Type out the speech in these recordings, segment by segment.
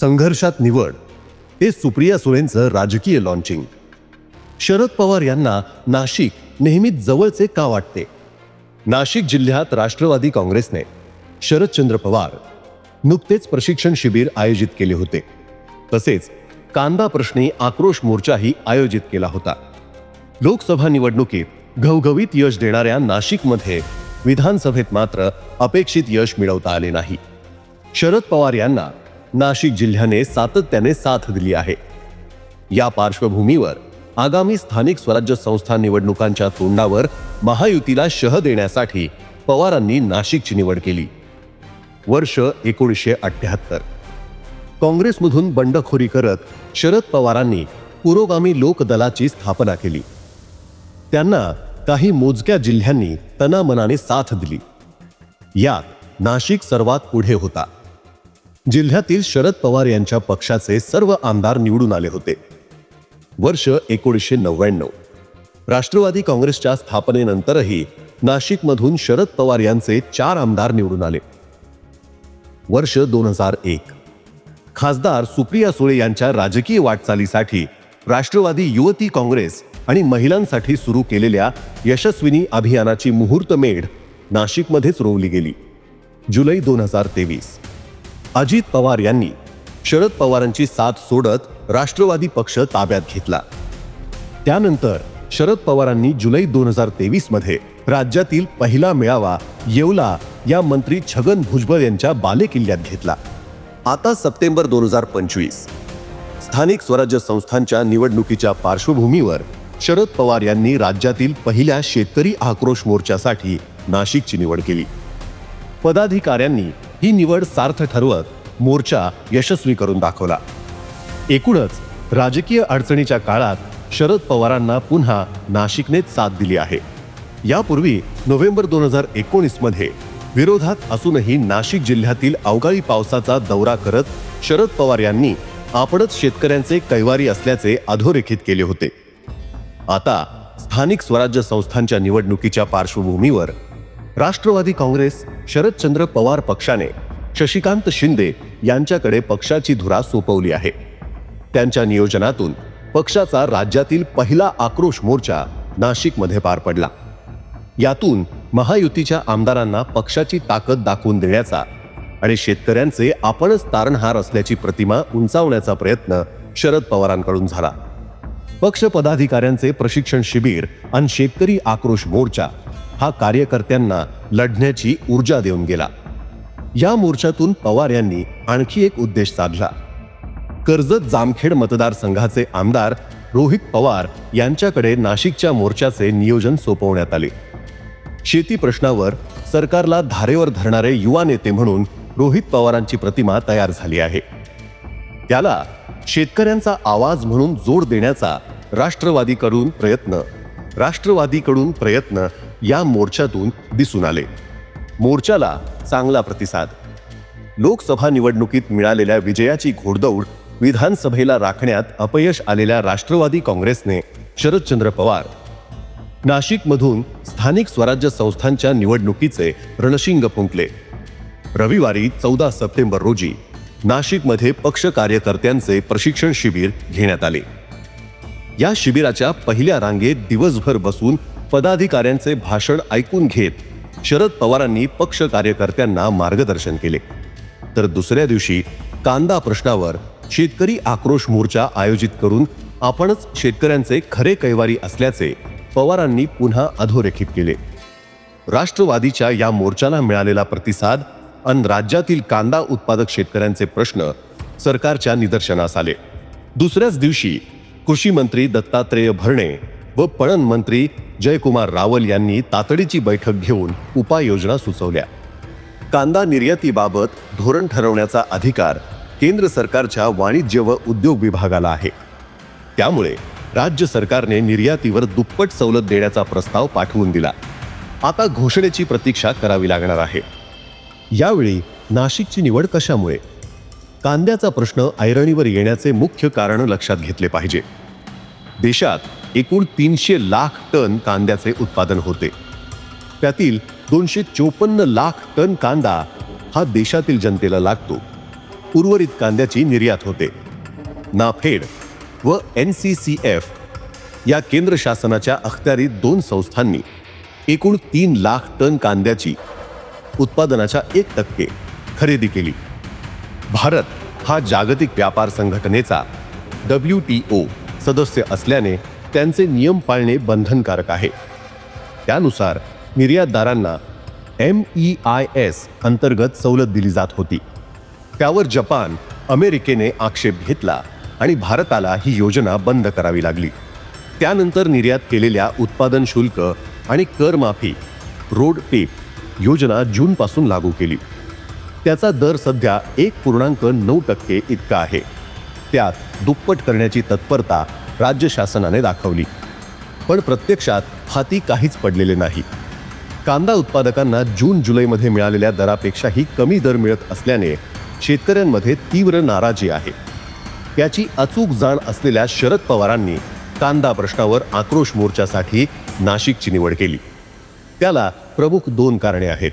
संघर्षात निवड. हे सुप्रिया सुळेंचं राजकीय लॉन्चिंग शरद पवार यांना नाशिक नेहमीच जवळचे का वाटते? नाशिक जिल्ह्यात राष्ट्रवादी काँग्रेसने शरदचंद्र पवार नुकतेच प्रशिक्षण शिबिर आयोजित केले होते. तसेच कांदा प्रश्नी आक्रोश मोर्चाही आयोजित केला होता. लोकसभा निवडणुकीत घवघवीत यश देणाऱ्या नाशिकमध्ये विधानसभेत मात्र अपेक्षित यश मिळवता आले नाही. शरद पवार यांना नाशिक जिल्ह्याने सातत्याने साथ दिली आहे. या पार्श्वभूमीवर आगामी स्थानिक स्वराज्य संस्था निवडणुकांच्या तोंडावर महायुतीला शह देण्यासाठी पवारांनी नाशिकची निवड केली. वर्ष एकोणीसशे अठ्याहत्तर. काँग्रेसमधून बंडखोरी करत शरद पवारांनी पुरोगामी लोकदलाची स्थापना केली. त्यांना काही मोजक्या जिल्ह्यांनी तनामनाने साथ दिली. यात नाशिक सर्वात पुढे होता. जिल्ह्यातील शरद पवार यांच्या पक्षाचे सर्व आमदार निवडून आले होते. वर्ष एकोणीसशे नव्याण्णव. राष्ट्रवादी काँग्रेसच्या स्थापनेनंतरही नाशिकमधून शरद पवार यांचे चार आमदार निवडून आले. वर्ष दोन हजार एक. खासदार सुप्रिया सुळे यांच्या राजकीय वाटचालीसाठी राष्ट्रवादी युवती काँग्रेस आणि महिलांसाठी सुरू केलेल्या यशस्विनी अभियानाची मुहूर्तमेढ नाशिकमध्येच रोवली गेली. जुलै दोन हजार तेवीस. अजित पवार यांनी शरद पवारांची साथ सोडत राष्ट्रवादी पक्ष ताब्यात घेतला. त्यानंतर शरद पवारांनी जुलै दोन हजार तेवीसमध्ये राज्यातील पहिला मेळावा येवला या मंत्री छगन भुजबळ यांच्या बालेकिल्ल्यात घेतला. आता सप्टेंबर दोन हजार पंचवीस. स्थानिक स्वराज्य संस्थांच्या निवडणुकीच्या पार्श्वभूमीवर शरद पवार यांनी राज्यातील पहिल्या शेतकरी आक्रोश मोर्चासाठी नाशिकची निवड केली. पदाधिकाऱ्यांनी ही निवड सार्थ ठरवत मोर्चा यशस्वी करून दाखवला. एकूणच राजकीय अडचणीच्या काळात शरद पवारांना पुन्हा नाशिकनेच साथ दिली आहे. यापूर्वी नोव्हेंबर दोन हजार एकोणीसमध्ये विरोधात असूनही नाशिक जिल्ह्यातील अवकाळी पावसाचा दौरा करत शरद पवार यांनी आपणच शेतकऱ्यांचे कैवारी असल्याचे अधोरेखित केले होते. आता स्थानिक स्वराज्य संस्थांच्या निवडणुकीच्या पार्श्वभूमीवर राष्ट्रवादी काँग्रेस शरदचंद्र पवार पक्षाने शशिकांत शिंदे यांच्याकडे पक्षाची धुरा सोपवली आहे. त्यांच्या नियोजनातून पक्षाचा राज्यातील पहिला आक्रोश मोर्चा नाशिकमध्ये पार पडला. यातून महायुतीच्या आमदारांना पक्षाची ताकद दाखवून देण्याचा आणि शेतकऱ्यांचे आपणच तारणहार असल्याची प्रतिमा उंचावण्याचा प्रयत्न शरद पवारांकडून झाला. पक्ष पदाधिकाऱ्यांचे प्रशिक्षण शिबिर आणि शेतकरी आक्रोश मोर्चा हा कार्यकर्त्यांना लढण्याची ऊर्जा देऊन गेला. या मोर्चातून पवार यांनी आणखी एक उद्देश साधला. कर्जत जामखेड मतदारसंघाचे आमदार रोहित पवार यांच्याकडे नाशिकच्या मोर्चाचे नियोजन सोपवण्यात आले. शेती प्रश्नावर सरकारला धारेवर धरणारे युवा नेते म्हणून रोहित पवारांची प्रतिमा तयार झाली आहे. त्याला शेतकऱ्यांचा आवाज म्हणून जोड देण्याचा राष्ट्रवादीकडून प्रयत्न राष्ट्रवादीकडून प्रयत्न या मोर्चातून दिसून आले. मोर्चाला चांगला प्रतिसाद. लोकसभा निवडणुकीत मिळालेल्या विजयाची घोडदौड विधानसभेला राखण्यात अपयश आलेल्या राष्ट्रवादी काँग्रेसने शरदचंद्र पवार. नाशिकमधून स्थानिक स्वराज्य संस्थांच्या निवडणुकीचे रणशिंग फुंकले. रविवारी चौदा सप्टेंबर रोजी नाशिकमध्ये पक्ष कार्यकर्त्यांचे प्रशिक्षण शिबिर घेण्यात आले. या शिबिराच्या पहिल्या रांगेत दिवसभर बसून पदाधिकाऱ्यांचे भाषण ऐकून घेत शरद पवारांनी पक्ष कार्यकर्त्यांना मार्गदर्शन केले. तर दुसऱ्या दिवशी कांदा प्रश्नावर शेतकरी आक्रोश मोर्चा आयोजित करून आपणच शेतकऱ्यांचे खरे कैवारी असल्याचे पवारांनी पुन्हा अधोरेखित केले. राष्ट्रवादीच्या या मोर्चाला मिळालेला प्रतिसाद अन राज्यातील कांदा उत्पादक शेतकऱ्यांचे प्रश्न सरकारच्या निदर्शनास आले. दुसऱ्याच दिवशी कृषी मंत्री दत्तात्रेय भरणे व पणन मंत्री जयकुमार रावल यांनी तातडीची बैठक घेऊन उपाययोजना सुचवल्या. कांदा निर्यातीबाबत धोरण ठरवण्याचा अधिकार केंद्र सरकारच्या वाणिज्य व उद्योग विभागाला आहे. त्यामुळे राज्य सरकारने निर्यातीवर दुप्पट सवलत देण्याचा प्रस्ताव पाठवून दिला. आता घोषणेची प्रतीक्षा करावी लागणार आहे. यावेळी नाशिकची निवड कशामुळे? कांद्याचा प्रश्न ऐरणीवर येण्याचे मुख्य कारण लक्षात घेतले पाहिजे. देशात एकूण तीनशे लाख टन कांद्याचे उत्पादन होते. त्यातील दोनशे चोपन्न लाख टन कांदा हा देशातील जनतेला लागतो. उर्वरित कांद्याची निर्यात होते. नाफेड व एन सी सी एफ या केंद्र शासनाच्या अखत्यारीत दोन संस्थांनी एकूण तीन लाख टन कांद्याची उत्पादनाच्या एक टक्के खरेदी केली. भारत हा जागतिक व्यापार संघटनेचा डब्ल्यू टी ओ सदस्य असल्याने त्यांचे नियम पाळणे बंधनकारक आहे. त्यानुसार निर्यातदारांना एम ई आय एस अंतर्गत सवलत दिली जात होती. त्यावर जपान अमेरिकेने आक्षेप घेतला आणि भारताला ही योजना बंद करावी लागली. त्यानंतर निर्यात केलेल्या उत्पादन शुल्क आणि करमाफी रोड टेप योजना जूनपासून लागू केली. त्याचा दर सध्या एक पूर्णांक नऊ टक्के इतका आहे. त्यात दुप्पट करण्याची तत्परता राज्य शासनाने दाखवली. पण प्रत्यक्षात हाती काहीच पडलेले नाही. कांदा उत्पादकांना जून जुलैमध्ये मिळालेल्या दरापेक्षाही कमी दर मिळत असल्याने शेतकऱ्यांमध्ये तीव्र नाराजी आहे. त्याची अचूक जाण असलेल्या शरद पवारांनी कांदा प्रश्नावर आक्रोश मोर्चासाठी नाशिकची निवड केली. त्याला प्रमुख दोन कारणे आहेत.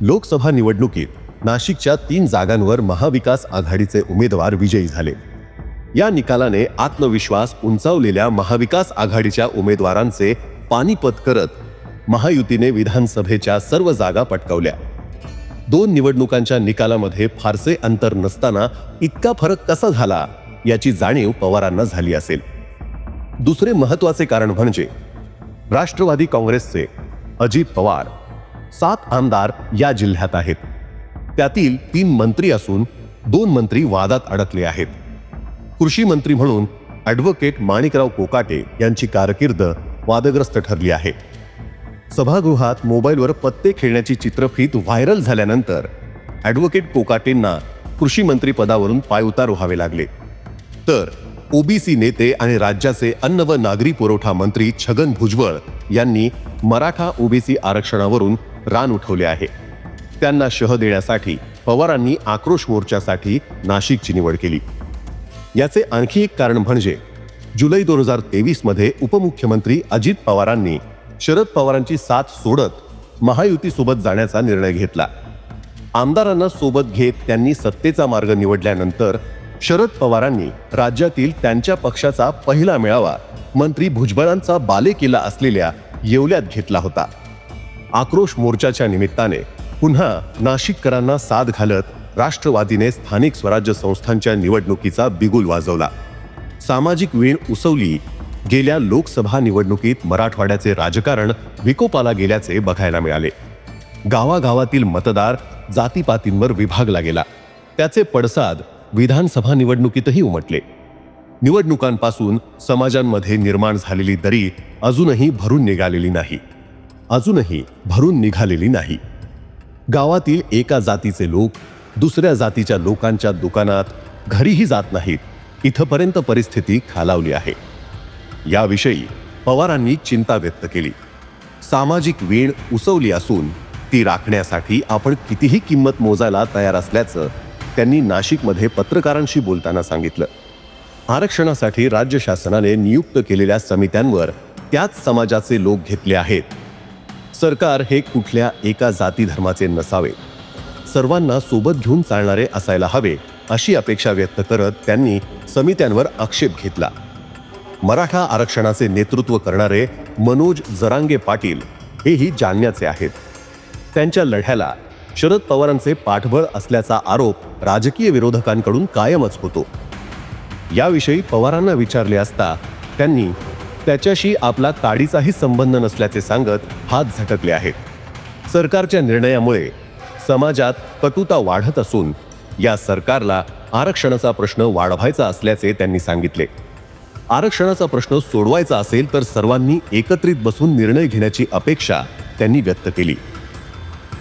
लोकसभा निवडणुकीत नाशिकच्या तीन जागांवर महाविकास आघाडीचे उमेदवार विजयी झाले. या निकालाने आत्मविश्वास उंचावलेल्या महाविकास आघाडीच्या उमेदवारांचे पानिपत करत महायुतीने विधानसभेच्या सर्व जागा पटकावल्या. दोन निवडणुकांच्या निकालामध्ये फारसे अंतर नसताना इतका फरक कसा झाला याची जाणीव पवारांना झाली असेल. दुसरे महत्त्वाचे कारण म्हणजे राष्ट्रवादी काँग्रेसचे अजित पवार सात आमदार या जिल्ह्यात आहेत. त्यातील तीन मंत्री असून दोन मंत्री वादात अडकले आहेत. कृषी मंत्री म्हणून ॲडव्होकेट माणिकराव कोकाटे यांची कारकीर्द वादग्रस्त ठरली आहे. सभागृहात मोबाईलवर पत्ते खेळण्याची चित्रफीत व्हायरल झाल्यानंतर ॲडव्होकेट कोकाटेंना कृषी मंत्री पदावरून पायउतार व्हावे लागले. तर ओबीसी नेते आणि राज्याचे अन्न व नागरी पुरवठा मंत्री छगन भुजबळ यांनी मराठा ओबीसी आरक्षणावरून रान उठवले आहे. त्यांना शह देण्यासाठी पवारांनी आक्रोश मोर्चासाठी नाशिकची निवड केली. याचे आणखी एक कारण म्हणजे जुलै दोन हजार तेवीसमध्ये उपमुख्यमंत्री अजित पवारांनी शरद पवारांची साथ सोडत महायुतीसोबत जाण्याचा निर्णय घेतला. आमदारांना सोबत घेत त्यांनी सत्तेचा मार्ग निवडल्यानंतर शरद पवारांनी राज्यातील त्यांच्या पक्षाचा पहिला मेळावा मंत्री भुजबळांचा बालेकिल्ला असलेल्या येवल्यात घेतला होता. आक्रोश मोर्चाच्या निमित्ताने पुन्हा नाशिककरांना साथ घालत राष्ट्रवादीने स्थानिक स्वराज्य संस्थांच्या निवडणुकीचा बिगुल वाजवला. सामाजिक वीण उसवली गेल्या लोकसभा निवडणुकीत मराठवाड्याचे राजकारण विकोपाला गेल्याचे बघायला मिळाले. गावागावातील मतदार जातीपातींवर विभागला गेला. त्याचे पडसाद विधानसभा निवडणुकीतही उमटले. निवडणुकांपासून समाजांमध्ये निर्माण झालेली दरी अजूनही भरून निघालेली नाही. अजूनही भरून निघालेली नाही. गावातील एका जातीचे लोक दुसऱ्या जातीच्या लोकांच्या दुकानात घरीही जात नाहीत. इथंपर्यंत परिस्थिती खालावली आहे. याविषयी पवारांनी चिंता व्यक्त केली. सामाजिक वीण उसवली असून ती राखण्यासाठी आपण कितीही किंमत मोजायला तयार असल्याचं त्यांनी नाशिकमध्ये पत्रकारांशी बोलताना सांगितलं. आरक्षणासाठी राज्य शासनाने नियुक्त केलेल्या समित्यांवर त्याच समाजाचे लोक घेतले आहेत. सरकार हे कुठल्या एका जाती धर्माचे नसावे. सर्वांना सोबत घेऊन चालणारे असायला हवे अशी अपेक्षा व्यक्त करत त्यांनी समित्यांवर आक्षेप घेतला. मराठा आरक्षणाचे नेतृत्व करणारे मनोज जरांगे पाटील हेही जाणण्याचे आहेत. त्यांच्या लढ्याला शरद पवारांचे पाठबळ असल्याचा आरोप राजकीय विरोधकांकडून कायमच होतो. याविषयी पवारांना विचारले असता त्यांनी त्याच्याशी आपला काडीचाही संबंध नसल्याचे सांगत हात झटकले आहेत. सरकारच्या निर्णयामुळे समाजात कटुता वाढत असून या सरकारला आरक्षणाचा प्रश्न वाढवायचा असल्याचे त्यांनी सांगितले. आरक्षणाचा प्रश्न सोडवायचा असेल तर सर्वांनी एकत्रित बसून निर्णय घेण्याची अपेक्षा त्यांनी व्यक्त केली.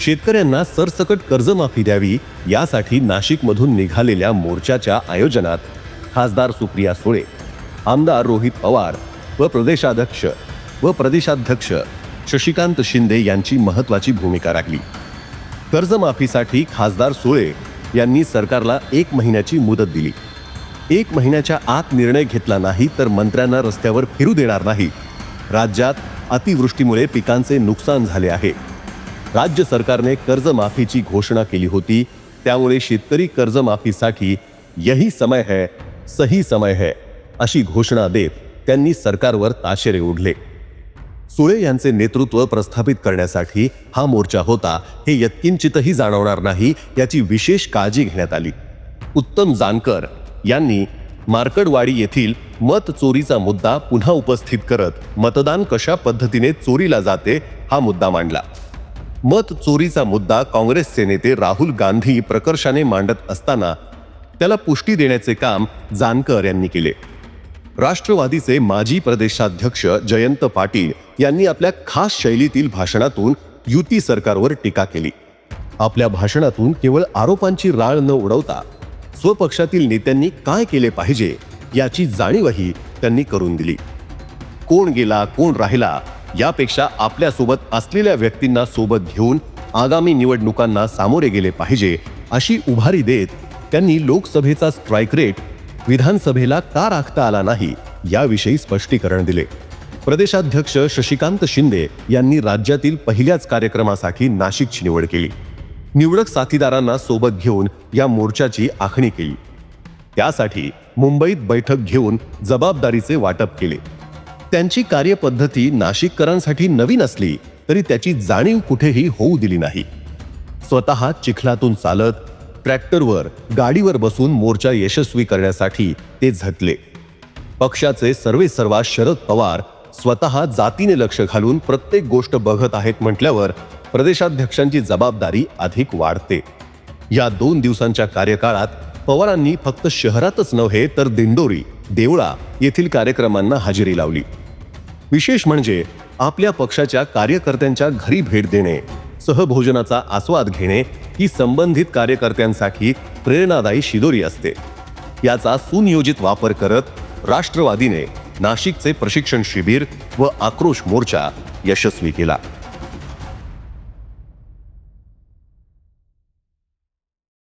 शेतकऱ्यांना सरसकट कर्जमाफी द्यावी यासाठी नाशिकमधून निघालेल्या मोर्चाच्या आयोजनात खासदार सुप्रिया सुळे आमदार रोहित पवार व प्रदेशाध्यक्ष व प्रदेशाध्यक्ष शशिकांत शिंदे यांची महत्वाची भूमिका राखली. कर्जमाफीसाठी खासदार सुळे यांनी सरकारला एक महिन्याची मुदत दिली. एक महिन्याच्या आत निर्णय घेतला नाही तर मंत्र्यांना रस्त्यावर फिरू देणार नाही. राज्यात अतिवृष्टीमुळे पिकांचे नुकसान झाले आहे. राज्य सरकारने कर्जमाफीची घोषणा केली होती. त्यामुळे शेतकरी कर्जमाफीसाठी यही समय है सही समय है अशी घोषणा देत त्यांनी सरकारवर ताशेरे ओढले. सुळे यांचे नेतृत्व प्रस्थापित करण्यासाठी हा मोर्चा होता हे यत्किंचितही जाणवणार नाही याची विशेष काळजी घेण्यात आली. उत्तम जानकर यांनी मार्कडवाडी येथील मत चोरीचा मुद्दा पुन्हा उपस्थित करत मतदान कशा पद्धतीने चोरीला जाते हा मुद्दा मांडला. मत चोरीचा मुद्दा काँग्रेसचे नेते राहुल गांधी प्रकर्षाने मांडत असताना त्याला पुष्टी देण्याचे काम जानकर यांनी केले. राष्ट्रवादीचे माजी प्रदेशाध्यक्ष जयंत पाटील यांनी आपल्या खास शैलीतील भाषणातून युती सरकारवर टीका केली. आपल्या भाषणातून केवळ आरोपांची राळ न उडवता स्वपक्षातील नेत्यांनी काय केले पाहिजे याची जाणीवही त्यांनी करून दिली. कोण गेला कोण राहिला यापेक्षा आपल्यासोबत असलेल्या व्यक्तींना सोबत घेऊन आगामी निवडणुकांना सामोरे गेले पाहिजे अशी उभारी देत त्यांनी लोकसभेचा स्ट्राईक रेट विधानसभेला का राखता आला नाही याविषयी स्पष्टीकरण दिले. प्रदेशाध्यक्ष शशिकांत शिंदे यांनी राज्यातील पहिल्याच कार्यक्रमासाठी नाशिकची निवड केली. निवडक साथीदारांना सोबत घेऊन या मोर्चाची आखणी केली. त्यासाठी मुंबईत बैठक घेऊन जबाबदारीचे वाटप केले. त्यांची कार्यपद्धती नाशिककरांसाठी नवीन असली तरी त्याची जाणीव कुठेही होऊ दिली नाही. स्वतः चिखलातून चालत ट्रॅक्टरवर गाडीवर बसून मोर्चा यशस्वी करण्यासाठी ते झटले. पक्षाचे सर्वे सर्वा शरद पवार स्वतः जातीने लक्ष घालून प्रत्येक गोष्ट बघत आहेत म्हटल्यावर प्रदेशाध्यक्षांची जबाबदारी अधिक वाढते. या दोन दिवसांच्या कार्यकाळात पवारांनी फक्त शहरातच नव्हे तर दिंडोरी देवळा येथील कार्यक्रमांना हजेरी लावली. विशेष म्हणजे आपल्या पक्षाच्या कार्यकर्त्यांच्या घरी भेट देणे सहभोजनाचा आस्वाद घेणे ही संबंधित कार्यकर्त्यांसाठी प्रेरणादायी शिदोरी असते. याचा सुनियोजित वापर करत राष्ट्रवादीने नाशिकचे प्रशिक्षण शिबिर व आक्रोश मोर्चा यशस्वी केला.